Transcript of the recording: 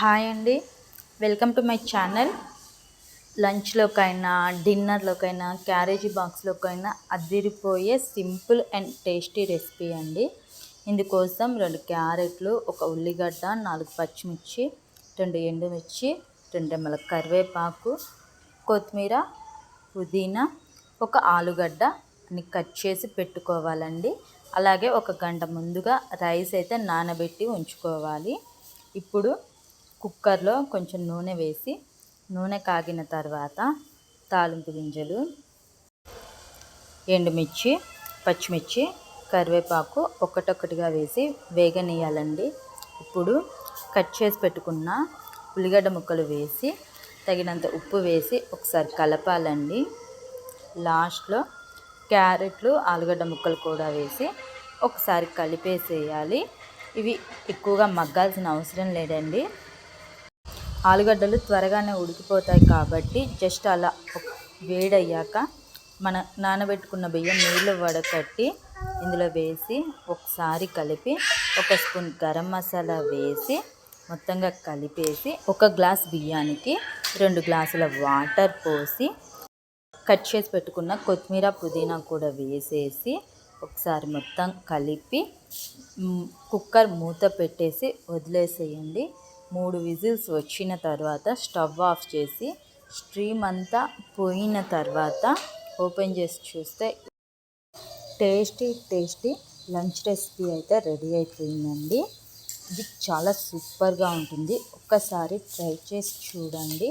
Hi అండి. Welcome to my channel లంచ్లోకైనా డిన్నర్లోకైనా క్యారేజీ బాక్స్లోకైనా అదిరిపోయే సింపుల్ అండ్ టేస్టీ రెసిపీ అండి. ఇందుకోసం రెండు క్యారెట్లు ఒక ఉల్లిగడ్డ నాలుగు పచ్చిమిర్చి రెండు ఎండుమిర్చి రెండు రెమ్మల కరివేపాకు కొత్తిమీర పుదీనా ఒక ఆలుగడ్డ అన్ని కట్ చేసి పెట్టుకోవాలండి. అలాగే ఒక గంట ముందుగా రైస్ అయితే నానబెట్టి ఉంచుకోవాలి. ఇప్పుడు కుక్కర్లో కొంచెం నూనె వేసి నూనె కాగిన తర్వాత తాలింపు గింజలు ఎండుమిర్చి పచ్చిమిర్చి కరివేపాకు ఒకటొక్కటిగా వేసి వేగనీయాలండి ఇప్పుడు కట్ చేసి పెట్టుకున్న ఉల్లిగడ్డ ముక్కలు వేసి తగినంత ఉప్పు వేసి ఒకసారి కలపాలండి. లాస్ట్లో క్యారెట్లు ఆలుగడ్డ ముక్కలు కూడా వేసి ఒకసారి కలిపేసేయాలి. ఇవి ఎక్కువగా మగ్గాల్సిన అవసరం లేదండి. ఆలుగడ్డలు త్వరగానే ఉడికిపోతాయి కాబట్టి జస్ట్ అలా వేడయ్యాక మన నానబెట్టుకున్న బియ్యం నీళ్ళు వడకట్టి ఇందులో వేసి ఒకసారి కలిపి ఒక స్పూన్ గరం మసాలా వేసి మొత్తంగా కలిపేసి ఒక గ్లాస్ బియ్యానికి రెండు గ్లాసుల వాటర్ పోసి కట్ చేసి పెట్టుకున్న కొత్తిమీర పుదీనా కూడా వేసేసి ఒకసారి మొత్తం కలిపి కుక్కర్ మూత పెట్టేసి వదిలేసేయండి. మూడు విజిల్స్ వచ్చిన తర్వాత స్టవ్ ఆఫ్ చేసి స్ట్రీమ్ అంతా పోయిన తర్వాత ఓపెన్ చేసి చూస్తే టేస్టీ టేస్టీ లంచ్ రెసిపీ అయితే రెడీ అయిపోయిందండి. ఇది చాలా సూపర్గా ఉంటుంది. ఒక్కసారి ట్రై చేసి చూడండి.